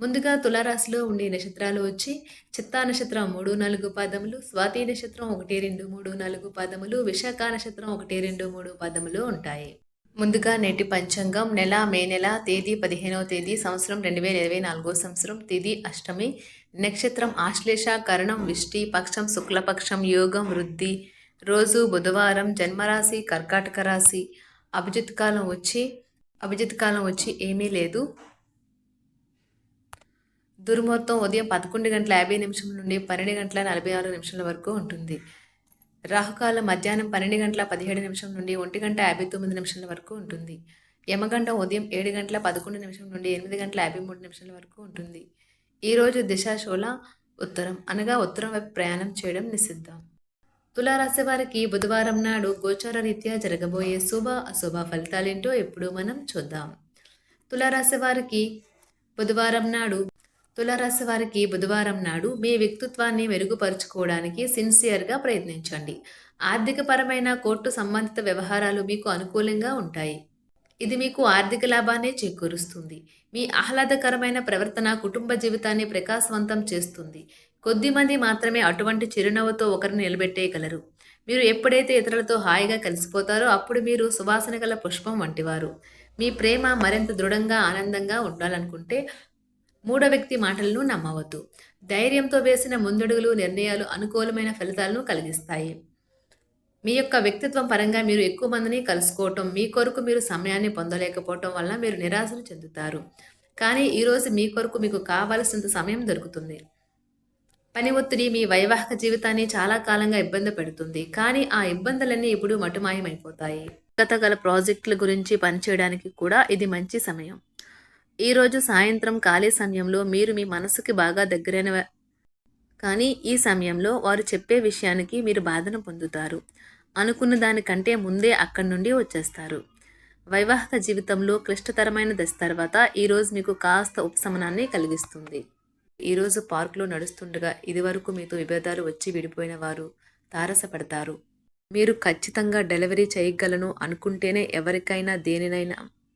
ముందుగా తులారాశిలో ఉండే నక్షత్రాలు వచ్చి చిత్తా నక్షత్రం మూడు నాలుగు పాదములు స్వాతి నక్షత్రం ఒకటి రెండు మూడు నాలుగు పాదములు విశాఖ నక్షత్రం ఒకటి రెండు మూడు పాదములు ఉంటాయి. ముందుగా నేటి పంచాంగం నెల మే నెల తేదీ పదిహేనవ తేదీ సంవత్సరం రెండు వేల ఇరవై నాలుగో సంవత్సరం తేదీ అష్టమి. నక్షత్రం ఆశ్లేష కరణం విష్టి పక్షం శుక్లపక్షం యోగం వృద్ధి. రోజు బుధవారం జన్మరాశి కర్కాటక రాశి. అభిజిత్ కాలం వచ్చి అభిజిత్ కాలం వచ్చి ఏమీ లేదు. దుర్ముహూర్తం ఉదయం పదకొండు గంటల యాభై నిమిషం నుండి పన్నెండు గంటల నలభై ఆరు నిమిషాల వరకు ఉంటుంది. రాహుకాలం మధ్యాహ్నం పన్నెండు గంటల పదిహేడు నిమిషం నుండి ఒంటి గంట యాభై తొమ్మిది నిమిషాల వరకు ఉంటుంది. యమగండం ఉదయం ఏడు గంటల పదకొండు నిమిషం నుండి ఎనిమిది గంటల యాభై మూడు నిమిషాల వరకు ఉంటుంది. ఈరోజు దిశాశూల ఉత్తరం. అనగా ఉత్తరం వైపు ప్రయాణం చేయడం నిషిద్ధం. తులారాశి వారికి బుధవారం నాడు గోచార రీత్యా జరగబోయే శుభ అశుభ ఫలితాలేంటో ఎప్పుడూ మనం చూద్దాం. తులారాశి వారికి బుధవారం నాడు తులారాశి వారికి బుధవారం నాడు మీ వ్యక్తిత్వాన్ని మెరుగుపరుచుకోవడానికి సిన్సియర్గా ప్రయత్నించండి. ఆర్థికపరమైన కోర్టు సంబంధిత వ్యవహారాలు మీకు అనుకూలంగా ఉంటాయి. ఇది మీకు ఆర్థిక లాభాన్ని చేకూరుస్తుంది. మీ ఆహ్లాదకరమైన ప్రవర్తన కుటుంబ జీవితాన్ని ప్రకాశవంతం చేస్తుంది. కొద్దిమంది మాత్రమే అటువంటి చిరునవ్వుతో ఒకరిని నిలబెట్టేయగలరు. మీరు ఎప్పుడైతే ఇతరులతో హాయిగా కలిసిపోతారో అప్పుడు మీరు సువాసన గల పుష్పం వంటివారు. మీ ప్రేమ మరింత దృఢంగా ఆనందంగా ఉండాలనుకుంటే మూడో వ్యక్తి మాటలను నమ్మవద్దు. ధైర్యంతో వేసిన ముందడుగులు నిర్ణయాలు అనుకూలమైన ఫలితాలను కలిగిస్తాయి. మీ యొక్క వ్యక్తిత్వం పరంగా మీరు ఎక్కువ మందిని కలుసుకోవటం మీ కొరకు మీరు సమయాన్ని పొందలేకపోవటం వల్ల మీరు నిరాశను చెందుతారు. కానీ ఈరోజు మీ కొరకు మీకు కావలసినంత సమయం దొరుకుతుంది. పని ఒత్తిడి మీ వైవాహిక జీవితాన్ని చాలా కాలంగా ఇబ్బంది పెడుతుంది. కానీ ఆ ఇబ్బందులన్నీ ఇప్పుడు మటుమాయమైపోతాయి. గత గల ప్రాజెక్టుల గురించి పనిచేయడానికి కూడా ఇది మంచి సమయం. ఈరోజు సాయంత్రం ఖాళీ సమయంలో మీరు మీ మనసుకి బాగా దగ్గరైన కానీ ఈ సమయంలో వారు చెప్పే విషయానికి మీరు బాధను పొందుతారు. అనుకున్న దానికంటే ముందే అక్కడి నుండి వచ్చేస్తారు. వైవాహిక జీవితంలో క్లిష్టతరమైన దశ తర్వాత ఈరోజు మీకు కాస్త ఉపశమనాన్ని కలిగిస్తుంది. ఈరోజు పార్కులో నడుస్తుండగా ఇదివరకు మీతో విభేదాలు వచ్చి విడిపోయిన వారు తారసపడతారు. మీరు ఖచ్చితంగా డెలివరీ చేయగలను అనుకుంటేనే ఎవరికైనా దేనినైనా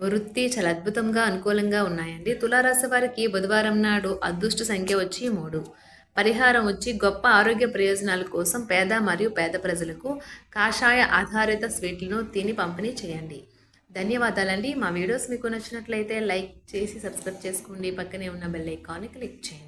వృత్తి చాలా అద్భుతంగా అనుకూలంగా ఉన్నాయండి. తులారాశి వారికి బుధవారం నాడు అదృష్ట సంఖ్య వచ్చి మూడు. పరిహారం వచ్చి గొప్ప ఆరోగ్య ప్రయోజనాల కోసం పేద మరియు పేద ప్రజలకు కాషాయ ఆధారిత స్వీట్లను తిని పంపిణీ చేయండి. ధన్యవాదాలండి. మా వీడియోస్ మీకు నచ్చినట్లయితే లైక్ చేసి సబ్స్క్రైబ్ చేసుకోండి. పక్కనే ఉన్న బెల్ ఐకాన్ని క్లిక్ చేయండి.